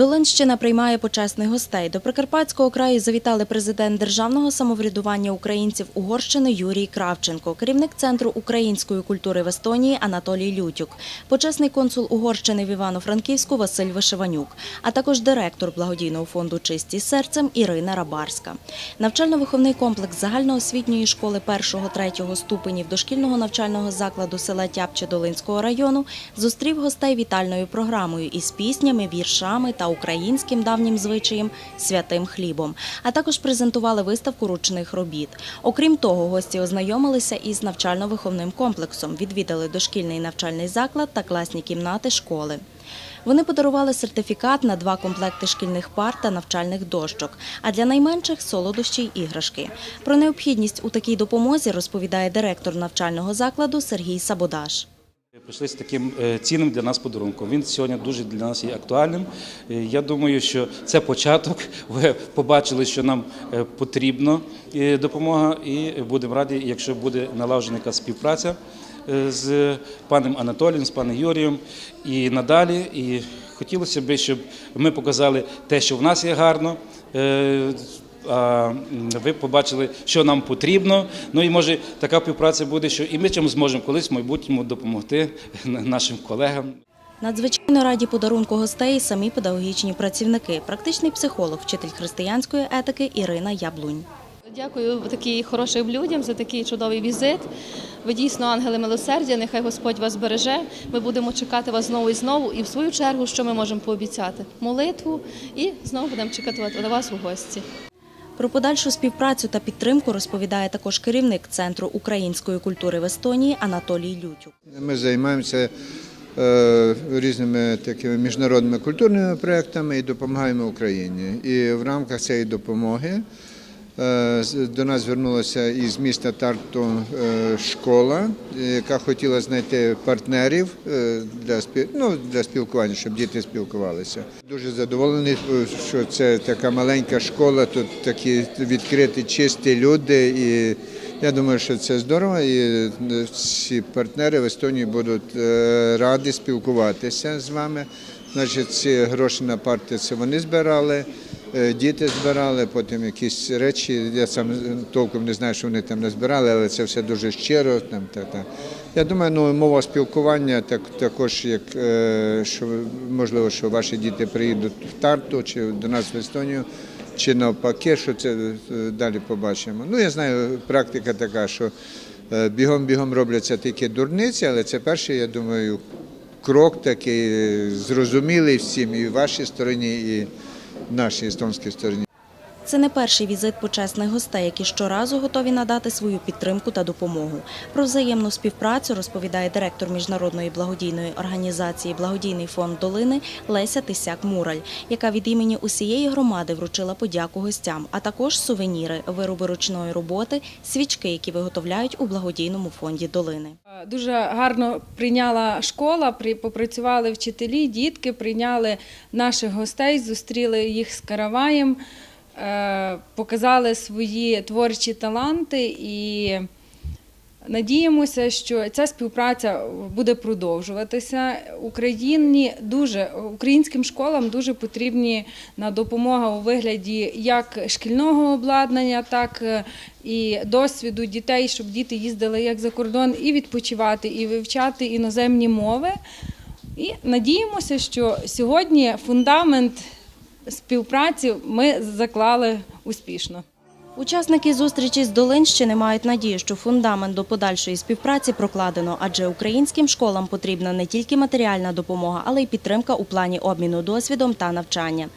Долинщина приймає почесних гостей. До Прикарпатського краю завітали президент Державного самоврядування українців Угорщини Юрій Кравченко, керівник Центру української культури в Естонії Анатолій Лютюк, почесний консул Угорщини в Івано-Франківську Василь Вишиванюк, а також директор благодійного фонду Чисті серцем Ірина Рабарська. Навчально-виховний комплекс загальноосвітньої школи 1-3 ступенів дошкільного навчального закладу села Тяпче Долинського району зустрів гостей вітальною програмою із піснями, віршами та українським давнім звичаєм святим хлібом, а також презентували виставку ручних робіт. Окрім того, гості ознайомилися із навчально-виховним комплексом, відвідали дошкільний навчальний заклад та класні кімнати школи. Вони подарували сертифікат на два комплекти шкільних пар та навчальних дощок, а для найменших солодощі й іграшки. Про необхідність у такій допомозі розповідає директор навчального закладу Сергій Сабодаш. Прийшли з таким е, цінним для нас подарунком. Він сьогодні дуже для нас є актуальним. Е, Я думаю, що це початок. Ви побачили, що нам е, потрібна допомога, і будемо раді, якщо буде налагоджена якась співпраця з паном Анатолієм, з паном Юрієм і надалі. І хотілося б, щоб ми показали те, що в нас є гарно. Ви побачили, що нам потрібно. Ну і може така співпраця буде, що і ми чим зможемо колись в майбутньому допомогти нашим колегам. Надзвичайно раді подарунку гостей і самі педагогічні працівники, практичний психолог, вчитель християнської етики Ірина Яблунь. Дякую таким хорошим людям за такий чудовий візит. Ви дійсно ангели милосердя. Нехай Господь вас береже. Ми будемо чекати вас знову і знову. І в свою чергу, що ми можемо пообіцяти? Молитву і знову будемо чекати вас у гості. Про подальшу співпрацю та підтримку розповідає також керівник Центру української культури в Естонії Анатолій Лютюк. Ми займаємося е, різними такими міжнародними культурними проектами і допомагаємо Україні. І в рамках цієї допомоги до нас звернулася із міста Тарту е, школа, яка хотіла знайти партнерів е, для ну, для спілкування, щоб діти спілкувалися. Дуже задоволений, е, що це така маленька школа, тут такі відкриті, чисті люди. І я думаю, що це здорово, і е, всі партнери в Естонії будуть е, раді спілкуватися з вами. Значить, ці гроші на парти це вони збирали, е, діти збирали, потім якісь речі. Я сам толком не знаю, що вони там не збирали, але це все дуже щиро. Там, та, та. Я думаю, ну, мова спілкування так, також, як е, що можливо, що ваші діти приїдуть в Тарту чи до нас в Естонію чи навпаки, що це е, далі побачимо. Ну, я знаю, практика така, що е, бігом-бігом робляться тільки дурниці, але це перший, я думаю, крок такий е, зрозумілий всім і в вашій стороні, і в нашій естонській стороні. Це не перший візит почесних гостей, які щоразу готові надати свою підтримку та допомогу. Про взаємну співпрацю розповідає директор міжнародної благодійної організації Благодійний фонд долини Леся Тисяк-Мураль, яка від імені усієї громади вручила подяку гостям, а також сувеніри, вироби ручної роботи, свічки, які виготовляють у благодійному фонді долини. Дуже гарно прийняла школа, попрацювали вчителі, дітки, прийняли наших гостей, зустріли їх з караваєм, показали свої творчі таланти і надіємося, що ця співпраця буде продовжуватися. Україні дуже українським школам дуже потрібні на допомога у вигляді як шкільного обладнання, так е, і досвіду дітей, щоб діти їздили як за кордон і відпочивати, і вивчати іноземні мови. І надіємося, що сьогодні фундамент співпраці ми заклали успішно. Учасники зустрічі з Долинщини мають надію, що фундамент до подальшої співпраці прокладено, адже українським школам потрібна не тільки матеріальна допомога, але й підтримка у плані обміну досвідом та навчання.